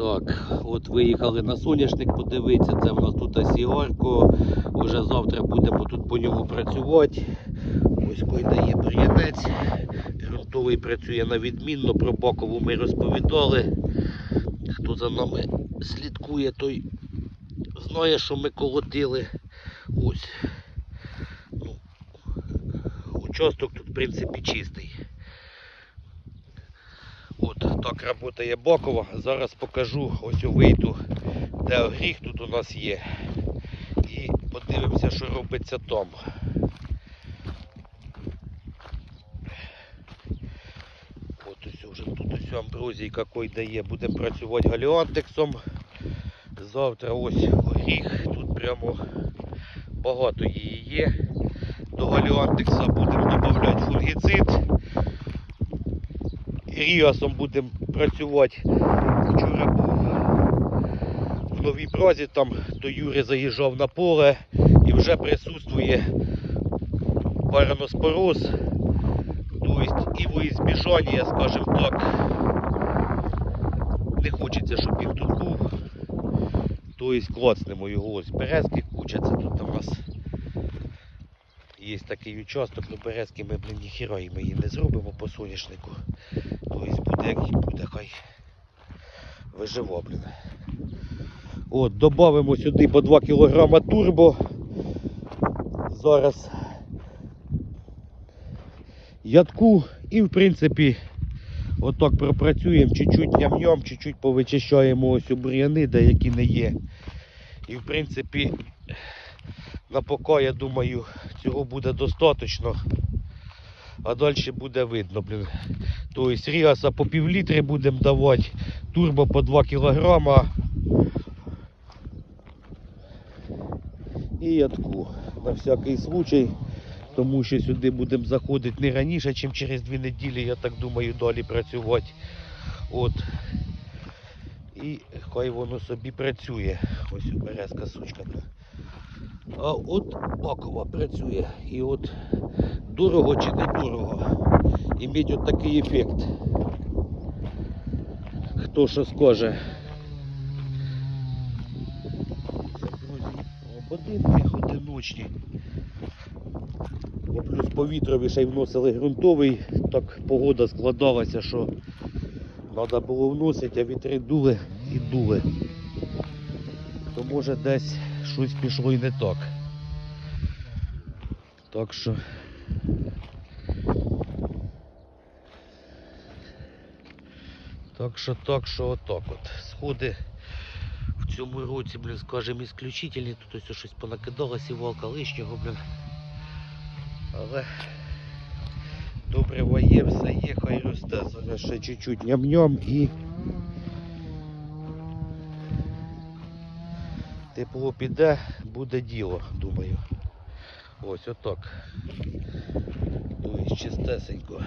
Так, от виїхали на соняшник подивитися, це в нас тут Сігарко. Уже завтра будемо тут по ньому працювати. Ось дає бур'янець. Грунтовий працює на відмінно, про бокову ми розповідали. Хто за нами слідкує, той знає, що ми колотили. Ось. Ну, участок тут, в принципі, чистий. Так працює бокова. Зараз покажу ось у вийду, де гріх тут у нас є. І подивимося, що робиться там. От ось вже тут ось амброзійка кой дає. Будемо працювати галіантексом. Завтра ось горіх. Тут прямо багато її є. До галіантекса будемо додавати фунгіцид. Ріасом будемо працювати. Вчора був в новій бразі, там до Юри заїжджав на поле і вже присутствує параноспороз, тобто і воізбіжання, скажімо так. Не хочеться, щоб він тут був. Тобто клацнемо його ось березки куча, це тут у нас є такий участок, але березки ми, блін, ніхіра ми її не зробимо по соняшнику. Тобто буде як буде, хай виживо, блін. От, додамо сюди по 2 кг турбо. Зараз ядку і в принципі отак пропрацюємо, чуть-чуть ням-ням, чуть-чуть повичищаємо ось бур'яни, деякі не є. І в принципі на поки, я думаю, цього буде достатньо. А далі буде видно, блін. Тобто ріаса по пів літри будемо давати, турбо по 2 кілограма. І ядку на всякий случай, тому що сюди будемо заходити не раніше, ніж через 2 неділі, я так думаю, далі працювати. От. І хай воно собі працює. Ось березка сучка. А от Бакова працює. І от дорого чи не дорого. Іметь от такий ефект. Хто що скаже. Годинки одиночні. Плюс повітрові ще й вносили ґрунтовий. Так погода складалася, що треба було вносити, а вітри дули і дули. То може десь щось пішло і не так. Так що. Так що, так що, отак от. Сходи в цьому році, блін, скажімо, ісключительні. Тут ось щось понакидала сівалка лишнього, блін. Але добре є, все є, хай росте. Зараз ще чуть-чуть ням-ням і тепло піде, буде діло, думаю. Ось отак. Ось чистесенько.